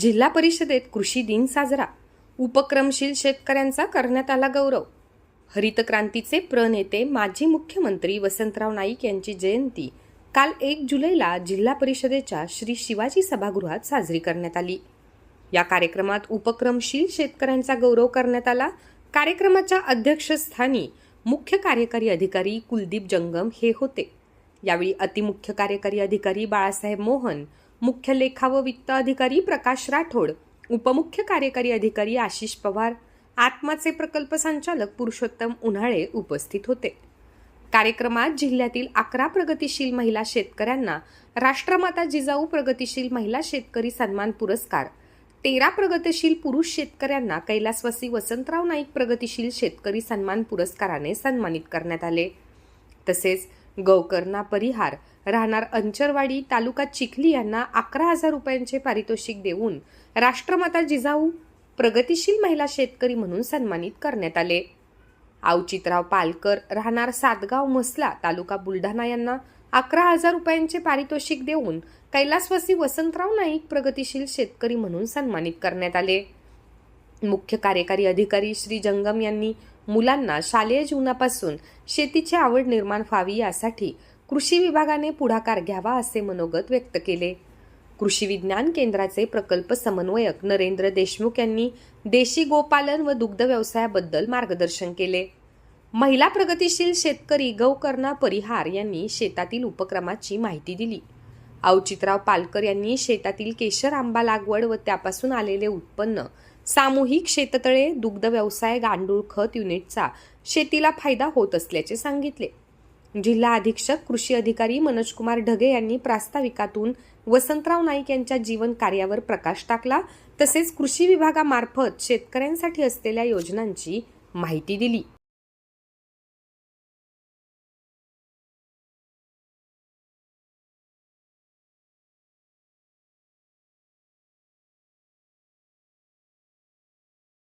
जिल्हा परिषदेत कृषी दिन साजरा. उपक्रमशील शेतकऱ्यांचा करण्यात आला गौरव. हरित क्रांतीचे प्रणेते माजी मुख्यमंत्री वसंतराव नाईक यांची जयंती काल एक जुलैला जिल्हा परिषदेच्या श्री शिवाजी सभागृहात साजरी करण्यात आली. या कार्यक्रमात उपक्रमशील शेतकऱ्यांचा गौरव करण्यात आला. कार्यक्रमाच्या अध्यक्षस्थानी मुख्य कार्यकारी अधिकारी कुलदीप जंगम हे होते. यावेळी अतिमुख्य कार्यकारी अधिकारी बाळासाहेब मोहन मुख्य लेखा व वित्त अधिकारी प्रकाश राठोड उपमुख्य कार्यकारी अधिकारी आशिष पवार आत्माचे प्रकल्प संचालक पुरुषोत्तम उन्हाळे उपस्थित होते. कार्यक्रमात जिल्ह्यातील अकरा प्रगतिशील महिला शेतकऱ्यांना राष्ट्रमाता जिजाऊ प्रगतिशील महिला शेतकरी सन्मान पुरस्कार तेरा प्रगतिशील पुरुष शेतकऱ्यांना कैलासवासी वसंतराव नाईक प्रगतिशील शेतकरी सन्मान पुरस्काराने सन्मानित करण्यात आले. तसेच गौकर्णा परिहार. राहणार अंचरवाडी तालुका चिखली यांना अकरा हजार रुपयांचे पारितोषिक देऊन राष्ट्रमाता जिजाऊ प्रगतिशील महिला शेतकरी म्हणून सन्मानित करण्यात आले. आवचितराव पालकर राहणार सातगाव मसला तालुका बुलढाणा यांना अकरा हजार रुपयांचे पारितोषिक देऊन कैलासवासी वसंतराव नाईक प्रगतिशील शेतकरी म्हणून सन्मानित करण्यात आले. मुख्य कार्यकारी अधिकारी श्री जंगम यांनी मुलांना शालेय जीवनापासून शेतीची आवड निर्माण व्हावी यासाठी कृषी विभागाने पुढाकार घ्यावा असे मनोगत व्यक्त केले. कृषी विज्ञान केंद्राचे प्रकल्प समन्वयक नरेंद्र देशमुख यांनी देशी गोपालन व दुग्ध व्यवसायाबद्दल मार्गदर्शन केले. महिला प्रगतिशील शेतकरी गौकर्णा परिहार यांनी शेतातील उपक्रमाची माहिती दिली. औचित्राव पालकर यांनी शेतातील केशर आंबा लागवड व त्यापासून आलेले उत्पन्न सामूहिक शेततळे दुग्ध व्यवसाय गांडूळ खत युनिटचा शेतीला फायदा होत असल्याचे सांगितले. जिल्हा अधीक्षक कृषी अधिकारी मनोजकुमार ढगे यांनी प्रास्ताविकातून वसंतराव नाईक यांच्या जीवन कार्यावर प्रकाश टाकला. तसेच कृषी विभागामार्फत शेतकऱ्यांसाठी असलेल्या योजनांची माहिती दिली.